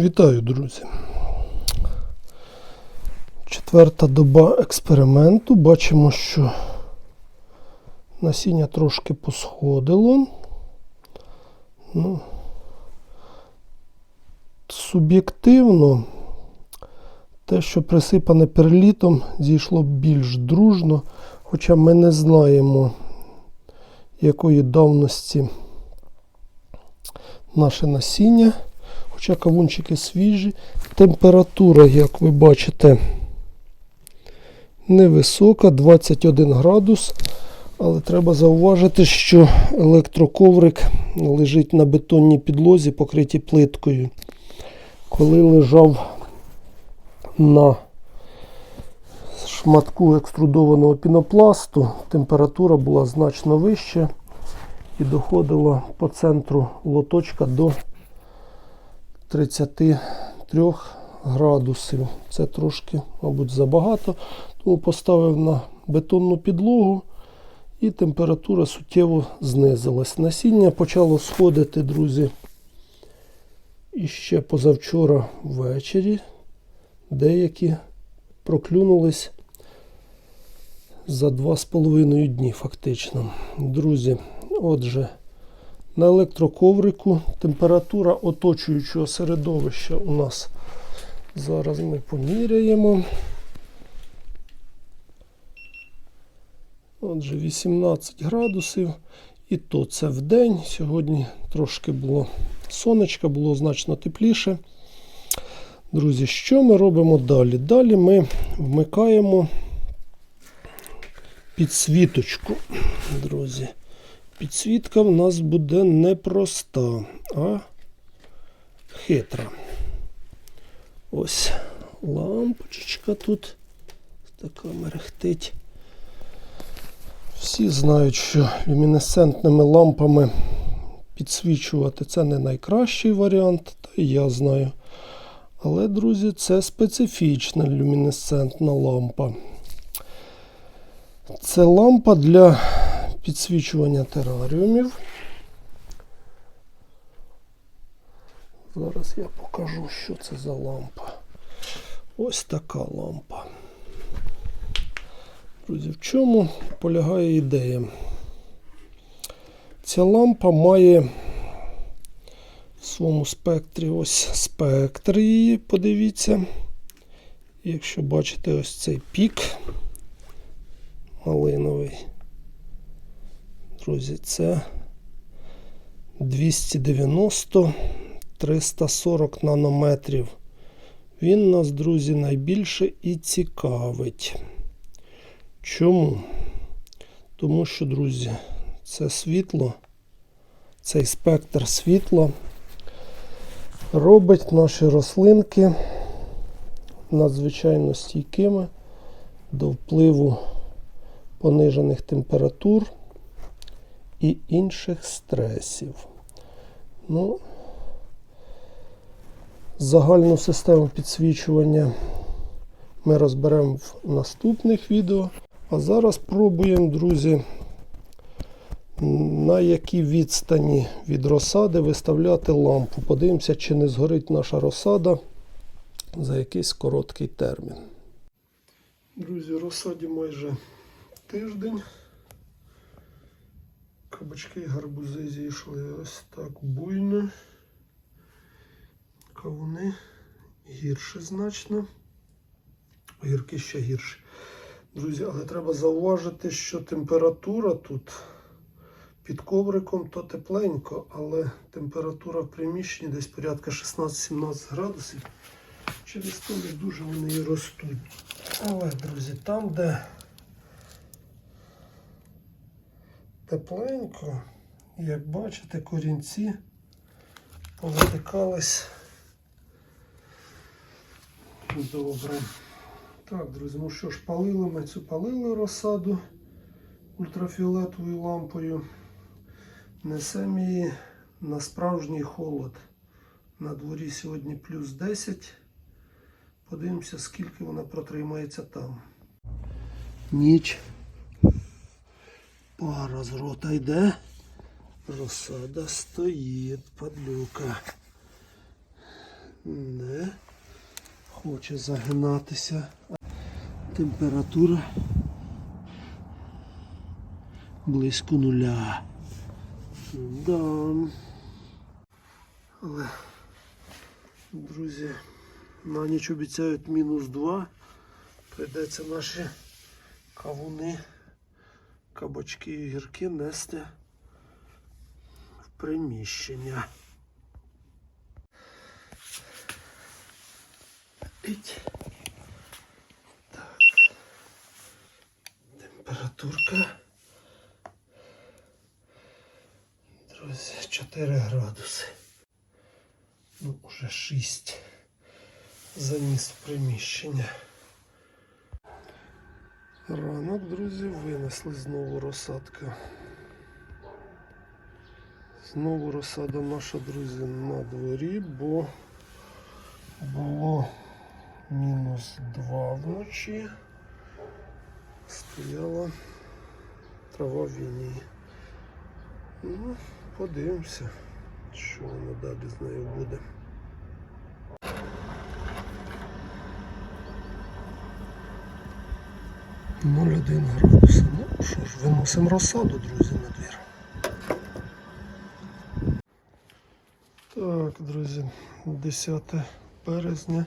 Вітаю, друзі. Четверта доба експерименту. Бачимо, що насіння трошки посходило. Ну, суб'єктивно, те, що присипане перлітом, зійшло більш дружно, хоча ми не знаємо, якої давності наше насіння. Хоча кавунчики свіжі. Температура, як ви бачите, невисока, 21 градус. Але треба зауважити, що електроковрик лежить на бетонній підлозі, покритій плиткою. Коли лежав на шматку екструдованого пінопласту, температура була значно вища і доходила по центру лоточка до 33 градусів. Це трошки, мабуть, забагато. Тому поставив на бетонну підлогу і температура суттєво знизилась. Насіння почало сходити, друзі, іще позавчора ввечері. Деякі проклюнулись за 2,5 дні, фактично. Друзі, отже. На електроковрику температура оточуючого середовища у нас зараз ми поміряємо. Отже, 18 градусів. І то це в день. Сьогодні трошки було сонечка, було значно тепліше. Друзі, що ми робимо далі? Далі ми вмикаємо підсвіточку, друзі. Підсвітка в нас буде не проста, а хитра. Ось лампочка тут така мерехтить. Всі знають, що люмінесцентними лампами підсвічувати це не найкращий варіант, та і я знаю. Але, друзі, це специфічна люмінесцентна лампа. Це лампа для підсвічування тераріумів. Зараз я покажу, що це за лампа. Ось така лампа. Друзі, в чому полягає ідея? Ця лампа має в своєму спектрі ось спектр її, подивіться. Якщо бачите ось цей пік малиновий. Друзі, це 290-340 нанометрів. Він нас, друзі, найбільше і цікавить. Чому? Тому що, друзі, це світло, цей спектр світла робить наші рослинки надзвичайно стійкими до впливу понижених температур і інших стресів. Ну, загальну систему підсвічування ми розберемо в наступних відео. А зараз пробуємо, друзі, на якій відстані від розсади виставляти лампу. Подивимося, чи не згорить наша розсада за якийсь короткий термін. Друзі, розсаді майже тиждень. Кабачки і гарбузи зійшли ось так буйно. Кавуни гірше значно. Огірки ще гірші. Друзі, але треба зауважити, що температура тут під ковриком то тепленько, але температура в приміщенні десь порядка 16-17 градусів. Через то дуже вони і ростуть. Але, друзі, там, де тепленько, як бачите, корінці повитикались добре. Так, друзі, ну що ж, палили ми цю палили розсаду ультрафіолетовою лампою. Несемо її на справжній холод. На дворі сьогодні плюс 10. Подивимося, скільки вона протримається там. Ніч. Пара з рота йде. Розсада стоїть, падлюка. Не хоче загинатися. Температура близько нуля. Да. Але, друзі, на ніч обіцяють мінус 2. Прийдеться наші кавуни, кабачки і гірки нести в приміщення. Іть. Так. Температурка. Друзі, 4 градуси. Ну, уже 6. Заніс в приміщення. Ранок, друзі, винесли знову розсадка. Знову розсада наша, друзі, на дворі, бо було мінус 2 вночі. Стояла трава в війні. Ну, подивимося, що воно далі з нею буде. Нуль один градуса. Ну що ж, виносимо розсаду, друзі, на двір. Так, друзі, 10 березня.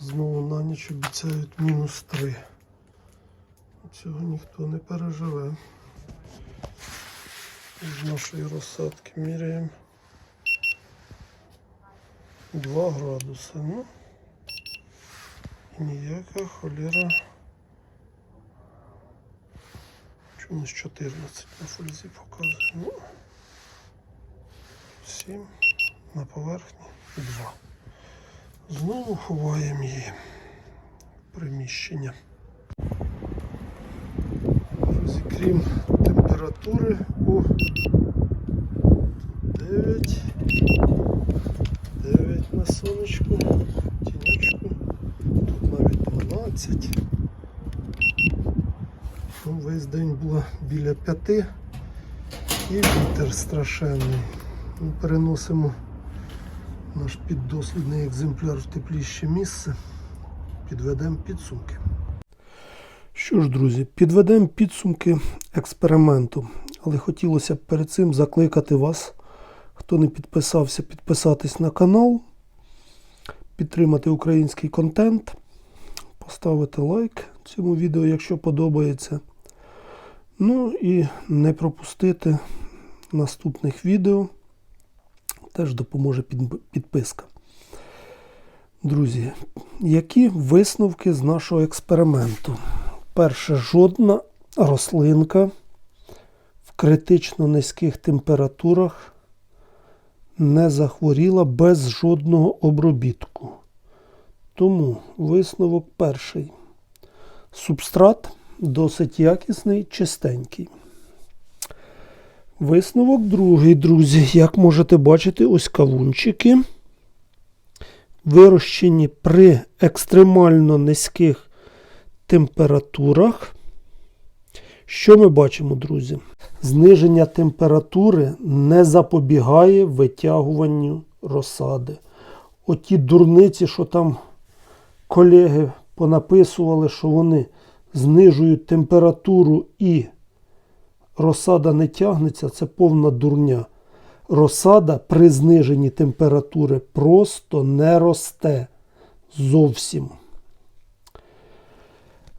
Знову на ніч обіцяють мінус 3. Цього ніхто не переживе. З нашої розсадки міряємо 2 градуси. Ну, ніяка холера. Чомусь 14 на фользі показує. Ну, 7 на поверхні і 2. Знову ховаємо її приміщення. Друзі, крім температури у 9, 9 на сонечку, тінячку, тут навіть 12. Ну, весь день було біля 5 і вітер страшенний. Ми переносимо наш піддослідний екземпляр в тепліще місце, підведемо підсумки. Що ж, друзі, підведемо підсумки експерименту. Але хотілося б перед цим закликати вас, хто не підписався, підписатись на канал, підтримати український контент, поставити лайк цьому відео, якщо подобається. Ну і не пропустити наступних відео. Теж допоможе підписка. Друзі, які висновки з нашого експерименту? Перше, жодна рослинка в критично низьких температурах не захворіла без жодного обробітку. Тому висновок перший. Субстрат досить якісний, чистенький. Висновок другий, друзі. Як можете бачити, ось кавунчики. Вирощені при екстремально низьких температурах. Що ми бачимо, друзі? Зниження температури не запобігає витягуванню розсади. Оті дурниці, що там колеги понаписували, що вони знижують температуру і розсада не тягнеться, це повна дурня. Розсада при зниженні температури просто не росте зовсім.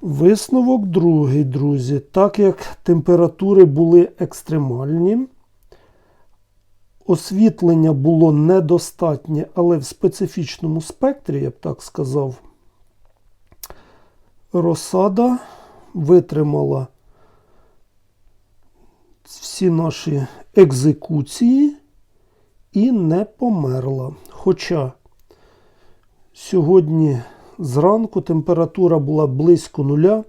Висновок другий, друзі. Так як температури були екстремальні, освітлення було недостатнє, але в специфічному спектрі, я б так сказав, розсада витримала всі наші екзекуції і не померла. Хоча сьогодні зранку температура була близько нуля,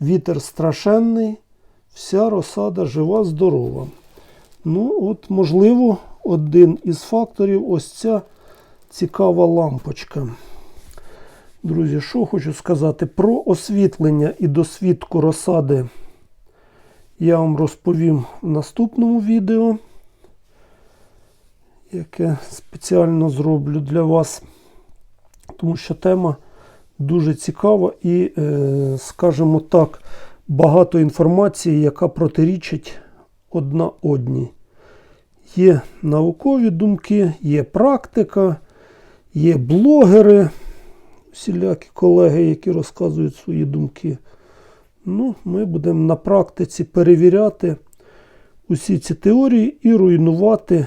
вітер страшенний, вся розсада жива, здорова. Ну, от, можливо, один із факторів ось ця цікава лампочка. Друзі, що хочу сказати про освітлення і досвідку розсади. Я вам розповім в наступному відео. яке спеціально зроблю для вас, тому що тема дуже цікава і, е, скажімо так, багато інформації, яка протирічить одна одній. Є наукові думки, є практика, є блогери, всілякі колеги, які розказують свої думки. Ну, ми будемо на практиці перевіряти усі ці теорії і руйнувати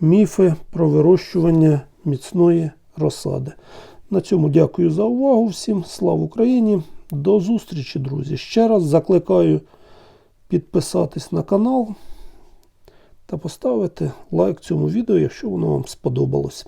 міфи про вирощування міцної розсади. На цьому дякую за увагу всім. Слава Україні! До зустрічі, друзі! Ще раз закликаю підписатись на канал та поставити лайк цьому відео, якщо воно вам сподобалось.